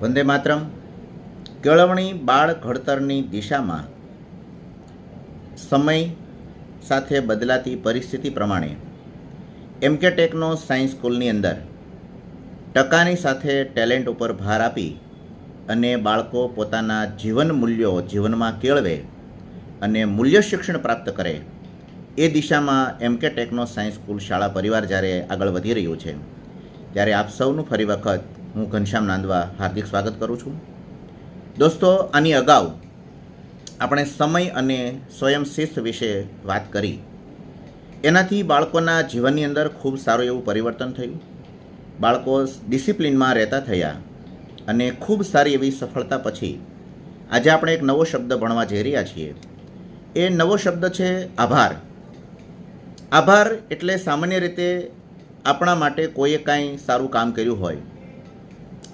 વંદે માતરમ. કેળવણી બાળ ઘડતરની દિશામાં સમય સાથે બદલાતી પરિસ્થિતિ પ્રમાણે એમકે ટેકનો સાયન્સ સ્કૂલની અંદર ટકાની સાથે ટેલેન્ટ ઉપર ભાર આપી અને બાળકો પોતાના જીવન મૂલ્યો જીવનમાં કેળવે અને મૂલ્ય શિક્ષણ પ્રાપ્ત કરે એ દિશામાં એમકે ટેકનો સાયન્સ સ્કૂલ શાળા પરિવાર જ્યારે આગળ વધી રહ્યું છે, ત્યારે આપ સૌનું ફરી વખત હું ઘનશ્યામ નાંદવા હાર્દિક સ્વાગત કરું છું. દોસ્તો, આની અગાઉ આપણે સમય અને સ્વયં શિસ્ત વિશે વાત કરી. એનાથી બાળકોના જીવનની અંદર ખૂબ સારું એવું પરિવર્તન થયું. બાળકો ડિસિપ્લિનમાં રહેતા થયા અને ખૂબ સારી એવી સફળતા પછી આજે આપણે એક નવો શબ્દ ભણવા જઈ રહ્યા છીએ. એ નવો શબ્દ છે આભાર. આભાર એટલે સામાન્ય રીતે આપણા માટે કોઈએ કાંઈ સારું કામ કર્યું હોય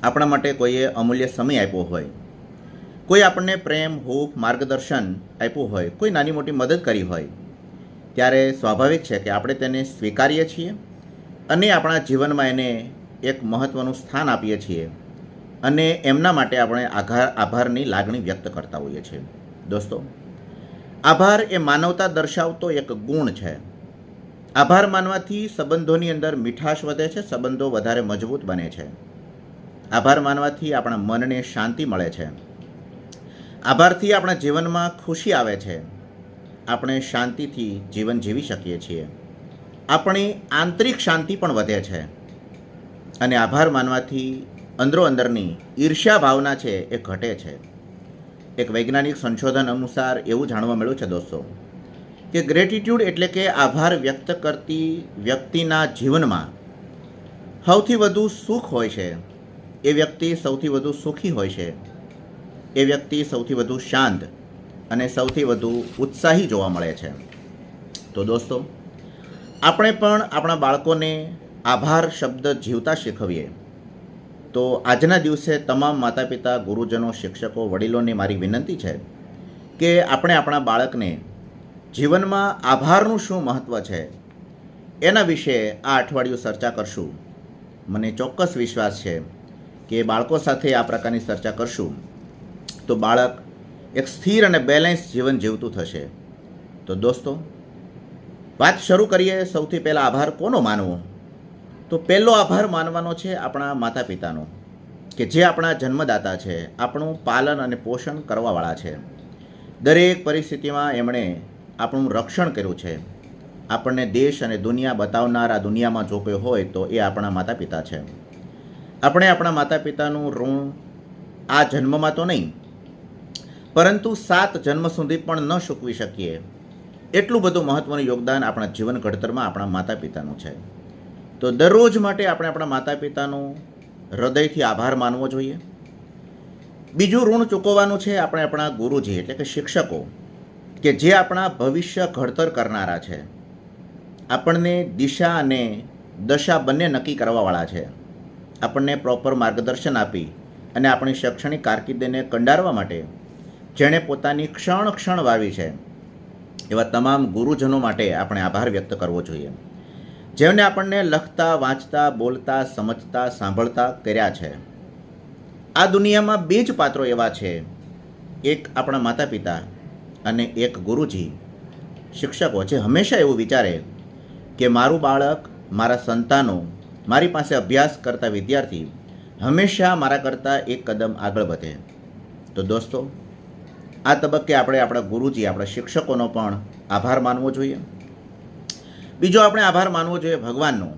આપણા માટે કોઈએ અમૂલ્ય સમય આપ્યો હોય, કોઈ આપણને પ્રેમ, હોપ, માર્ગદર્શન આપ્યું હોય, કોઈ નાની મોટી મદદ કરી હોય, ત્યારે સ્વાભાવિક છે કે આપણે તેને સ્વીકારીએ છીએ અને આપણા જીવનમાં એને એક મહત્ત્વનું સ્થાન આપીએ છીએ અને એમના માટે આપણે આઘાર આભારની લાગણી વ્યક્ત કરતા હોઈએ છીએ. દોસ્તો, આભાર એ માનવતા દર્શાવતો એક ગુણ છે. આભાર માનવાથી સંબંધોની અંદર મીઠાશ વધે છે, સંબંધો વધારે મજબૂત બને છે. આભાર માનવાથી આપણા મનને શાંતિ મળે છે. આભારથી આપણા જીવનમાં ખુશી આવે છે. આપણે શાંતિથી જીવન જીવી શકીએ છીએ. આપણી આંતરિક શાંતિ પણ વધે છે. અને આભાર માનવાથી અંદરો અંદરની ઈર્ષ્યા ભાવના છે એ ઘટે છે. એક વૈજ્ઞાનિક સંશોધન અનુસાર એવું જાણવા મળ્યું છે દોસ્તો, કે ગ્રેટિટ્યૂડ એટલે કે આભાર વ્યક્ત કરતી વ્યક્તિના જીવનમાં સૌથી વધુ સુખ હોય છે. એ વ્યક્તિ સૌથી વધુ સુખી હોય છે. એ વ્યક્તિ સૌથી વધુ શાંત અને સૌથી વધુ ઉત્સાહી જોવા મળે છે. તો દોસ્તો, આપણે પણ આપણા બાળકોને આભાર શબ્દ જીવતા શીખવીએ. તો આજના દિવસે તમામ માતા પિતા ગુરુજનો, શિક્ષકો, વડીલોને મારી વિનંતી છે કે આપણે આપણા બાળકને જીવનમાં આભારનું શું મહત્ત્વ છે એના વિશે આ અઠવાડિયું ચર્ચા કરશું. મને ચોક્કસ વિશ્વાસ છે કે બાળકો સાથે આ પ્રકારની ચર્ચા કરશું, તો બાળક એક સ્થિર અને બેલેન્સ જીવન જીવતું થશે. તો દોસ્તો, વાત શરૂ કરીએ સૌથી પહેલાં આભાર કોનો માનવો? તો પહેલો આભાર માનવાનો છે આપણા માતા પિતાનો કે જે આપણા જન્મદાતા છે, આપણું પાલન અને પોષણ કરવાવાળા છે. દરેક પરિસ્થિતિમાં એમણે આપણું રક્ષણ કર્યું છે. આપણને દેશ અને દુનિયા બતાવનાર આ દુનિયામાં જો કોઈ હોય તો એ આપણા માતા પિતા છે. આપણે આપણા માતા પિતાનું ઋણ આ જન્મમાં તો નહીં, પરંતુ સાત જન્મ સુધી પણ ન ચૂકવી શકીએ. એટલું બધું મહત્ત્વનું યોગદાન આપણા જીવન ઘડતરમાં આપણા માતા પિતાનું છે. તો દરરોજ માટે આપણે આપણા માતા પિતાનું હૃદયથી આભાર માનવો જોઈએ. બીજું ઋણ ચૂકવવાનું છે આપણે આપણા ગુરુજી એટલે કે શિક્ષકો, કે જે આપણા ભવિષ્ય ઘડતર કરનારા છે. આપણને દિશા અને દશા બંને નક્કી કરવાવાળા છે. આપણને પ્રોપર માર્ગદર્શન આપી અને આપણી શૈક્ષણિક કારકિર્દીને કંડારવા માટે જેણે પોતાની ક્ષણ ક્ષણ વાવી છે, એવા તમામ ગુરુજનો માટે આપણે આભાર વ્યક્ત કરવો જોઈએ. જેમને આપણને લખતા, વાંચતા, બોલતા, સમજતા, સાંભળતા કર્યા છે. આ દુનિયામાં બે જ પાત્રો એવા છે. એક આપણા માતા પિતા અને એક ગુરુજી. શિક્ષકો જે હંમેશા એવું વિચારે કે મારું બાળક, મારા સંતાનો મારી પાસે અભ્યાસ કરતા વિદ્યાર્થી હંમેશા મારા કરતાં એક કદમ આગળ વધે. તો દોસ્તો, આ તબક્કે આપણે આપણા ગુરુજી, આપણા શિક્ષકોનો પણ આભાર માનવો જોઈએ. બીજો આપણે આભાર માનવો જોઈએ ભગવાનનો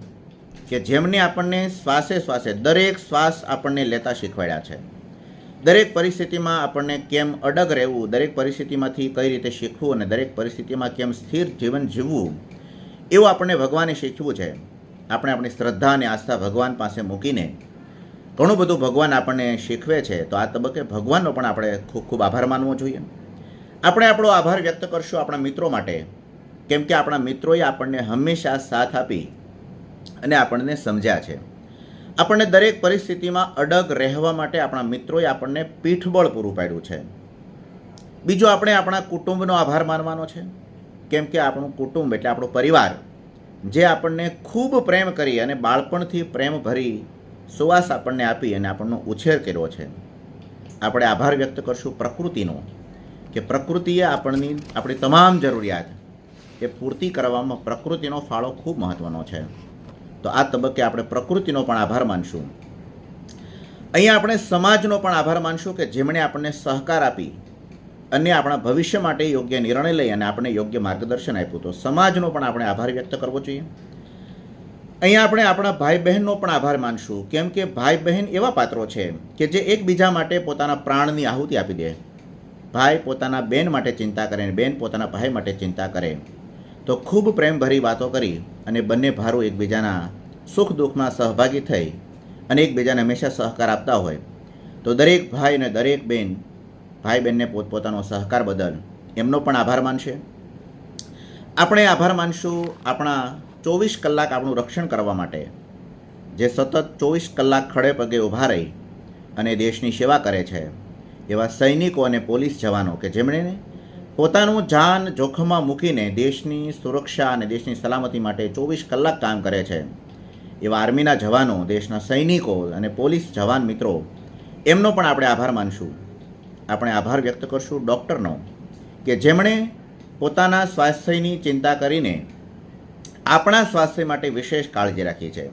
કે જેમને આપણને શ્વાસે શ્વાસે, દરેક શ્વાસ આપણને લેતા શીખવાડ્યા છે. દરેક પરિસ્થિતિમાં આપણને કેમ અડગ રહેવું, દરેક પરિસ્થિતિમાંથી કઈ રીતે શીખવું અને દરેક પરિસ્થિતિમાં કેમ સ્થિર જીવન જીવવું, એવું આપણને ભગવાને શીખવું છે. આપણે આપણી શ્રદ્ધા અને આસ્થા ભગવાન પાસે મૂકીને ઘણું બધું ભગવાન આપણને શીખવે છે, તો આ તબક્કે ભગવાનનો પણ આપણે ખૂબ ખૂબ આભાર માનવો જોઈએ. આપણે આપણો આભાર વ્યક્ત કરશું આપણા મિત્રો માટે, કેમ કે આપણા મિત્રોએ આપણને હંમેશા સાથ આપી અને આપણને સમજ્યા છે. આપણને દરેક પરિસ્થિતિમાં અડગ રહેવા માટે આપણા મિત્રોએ આપણને પીઠબળ પૂરું પાડ્યું છે. બીજું આપણે આપણા કુટુંબનો આભાર માનવાનો છે, કેમ કે આપણું કુટુંબ એટલે આપણો પરિવાર જે આપણને ખૂબ પ્રેમ કરી અને બાળપણથી પ્રેમ ભરી સુવાસ આપણને આપી અને આપણનો ઉછેર કર્યો છે. આપણે આભાર વ્યક્ત કરશું પ્રકૃતિનો કે પ્રકૃતિએ આપણની, આપણી તમામ જરૂરિયાત એ પૂર્તિ કરવામાં પ્રકૃતિનો ફાળો ખૂબ મહત્ત્વનો છે. તો આ તબક્કે આપણે પ્રકૃતિનો પણ આભાર માનશું. અહીંયા આપણે સમાજનો પણ આભાર માનશું કે જેમણે આપણને સહકાર આપી અને આપણા ભવિષ્ય માટે યોગ્ય નિર્ણય લઈ અને આપણે યોગ્ય માર્ગદર્શન આપ્યું. તો સમાજનો પણ આપણે આભાર વ્યક્ત કરવો જોઈએ. અહીંયા આપણે આપણા ભાઈ બહેનનો પણ આભાર માનશું. કેમ કે ભાઈ બહેન એવા પાત્રો છે કે જે એકબીજા માટે પોતાના પ્રાણની આહુતિ આપી દે. ભાઈ પોતાના બેન માટે ચિંતા કરે અને બેન પોતાના ભાઈ માટે ચિંતા કરે. તો ખૂબ પ્રેમભરી વાતો કરી અને બંને ભારો એકબીજાના સુખ દુઃખમાં સહભાગી થઈ અને એકબીજાને હંમેશા સહકાર આપતા હોય. તો દરેક ભાઈ અને દરેક બેન ભાઈ બહેનને પોતપોતાનો સહકાર બદલ એમનો પણ આભાર માનશે. આપણે આભાર માનશું આપણા ચોવીસ કલાક આપણું રક્ષણ કરવા માટે. જે સતત ચોવીસ કલાક ખડે પગે ઊભા રહી અને દેશની સેવા કરે છે. એવા સૈનિકો અને પોલીસ જવાનો કે જેમણે પોતાનું જાન જોખમમાં મૂકીને દેશની સુરક્ષા અને દેશની સલામતી માટે ચોવીસ કલાક કામ કરે છે. એવા આર્મીના જવાનો, દેશના સૈનિકો અને પોલીસ જવાન મિત્રો, એમનો પણ આપણે આભાર માનશું. આપણે આભાર વ્યક્ત કરશું ડૉક્ટરનો કે જેમણે પોતાના સ્વાસ્થ્યની ચિંતા કરીને આપણા સ્વાસ્થ્ય માટે વિશેષ કાળજી રાખી છે.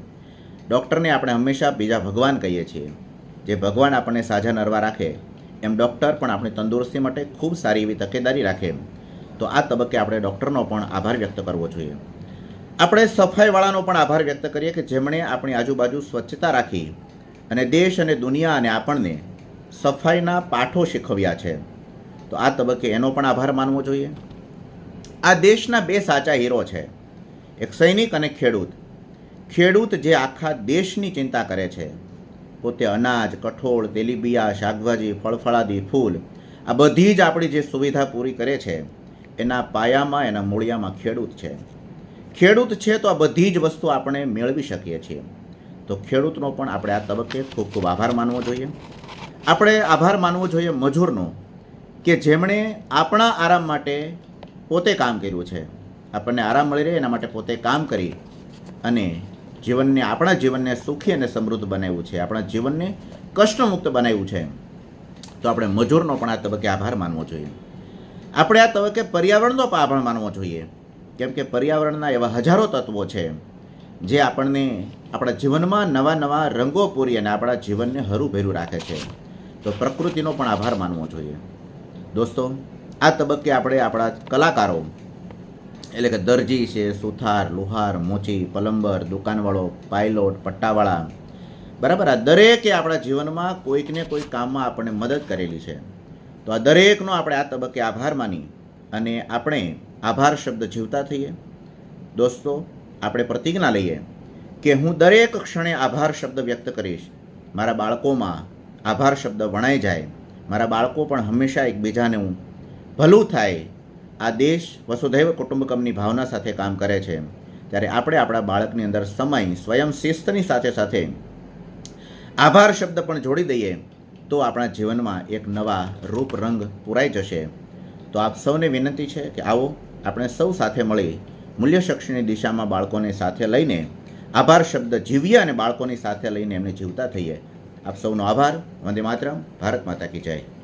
ડૉક્ટરને આપણે હંમેશા બીજા ભગવાન કહીએ છીએ. જે ભગવાન આપણને સાજા નરવા રાખે, એમ ડૉક્ટર પણ આપણી તંદુરસ્તી માટે ખૂબ સારી એવી તકેદારી રાખે. તો આ તબક્કે આપણે ડૉક્ટરનો પણ આભાર વ્યક્ત કરવો જોઈએ. આપણે સફાઈવાળાનો પણ આભાર વ્યક્ત કરીએ કે જેમણે આપણી આજુબાજુ સ્વચ્છતા રાખી અને દેશ અને દુનિયા અને આપણને સફાઈના પાઠો શીખવ્યા છે. તો આ તબક્કે એનો પણ આભાર માનવો જોઈએ. આ દેશના બે સાચા હીરો છે. એક સૈનિક અને ખેડૂત. ખેડૂત જે આખા દેશની ચિંતા કરે છે. પોતે અનાજ, કઠોળ, તેલીબિયા, શાકભાજી, ફળફળાદી, ફૂલ, આ બધી જ આપણી જે સુવિધા પૂરી કરે છે, એના પાયામાં, એના મૂળિયામાં ખેડૂત છે. ખેડૂત છે તો આ બધી જ વસ્તુ આપણે મેળવી શકીએ છીએ. તો ખેડૂતનો પણ આપણે આ તબક્કે ખૂબ ખૂબ આભાર માનવો જોઈએ. આપણે આભાર માનવો જોઈએ મજૂરનો કે જેમણે આપણા આરામ માટે પોતે કામ કર્યું છે. આપણને આરામ મળી રહે, એના માટે પોતે કામ કરી અને જીવનને, આપણા જીવનને સુખી અને સમૃદ્ધ બનાવ્યું છે. આપણા જીવનને કષ્ટમુક્ત બનાવ્યું છે. તો આપણે મજૂરનો પણ આ તબક્કે આભાર માનવો જોઈએ. આપણે આ તબક્કે પર્યાવરણનો પણ આભાર માનવો જોઈએ. કેમ કે પર્યાવરણના એવા હજારો તત્વો છે જે આપણને આપણા જીવનમાં નવા નવા રંગો પૂરી અને આપણા જીવનને હરુભેરું રાખે છે. તો પ્રકૃતિનો પણ આભાર માનવો જોઈએ. દોસ્તો, આ તબક્કે આપણે આપણા કલાકારો, એટલે કે દરજી છે, સુથાર, લુહાર, મોચી, પલંબર, દુકાનવાળો, પાયલોટ, પટ્ટાવાળા, બરાબર? આ દરેકે આપણા જીવનમાં કોઈકને કોઈ કામમાં આપણને મદદ કરેલી છે. તો આ દરેકનો આપણે આ તબક્કે આભાર માની અને આપણે આભાર શબ્દ જીવતા થઈએ. દોસ્તો, આપણે પ્રતિજ્ઞા લઈએ કે હું દરેક ક્ષણે આભાર શબ્દ વ્યક્ત કરીશ. મારા બાળકોમાં આભાર શબ્દ વણાઈ જાય. મારા બાળકો પણ હંમેશા એકબીજાને હું ભલું થાય. આ દેશ વસુધૈવ કુટુંબકમની ભાવના સાથે કામ કરે છે. ત્યારે આપણે આપણા બાળકની અંદર સમય, સ્વયં શિસ્તની સાથે સાથે આભાર શબ્દ પણ જોડી દઈએ, તો આપણા જીવનમાં એક નવા રૂપ રંગ પૂરાઈ જશે. તો આપ સૌને વિનંતી છે કે આવો આપણે સૌ સાથે મળી મૂલ્ય શિક્ષણની દિશામાં બાળકોને સાથે લઈને આભાર શબ્દ જીવીએ અને બાળકોની સાથે લઈને એમને જીવતા થઈએ. આપ સૌનો આભાર. વંદે માતરમ. ભારત માતા કી જય.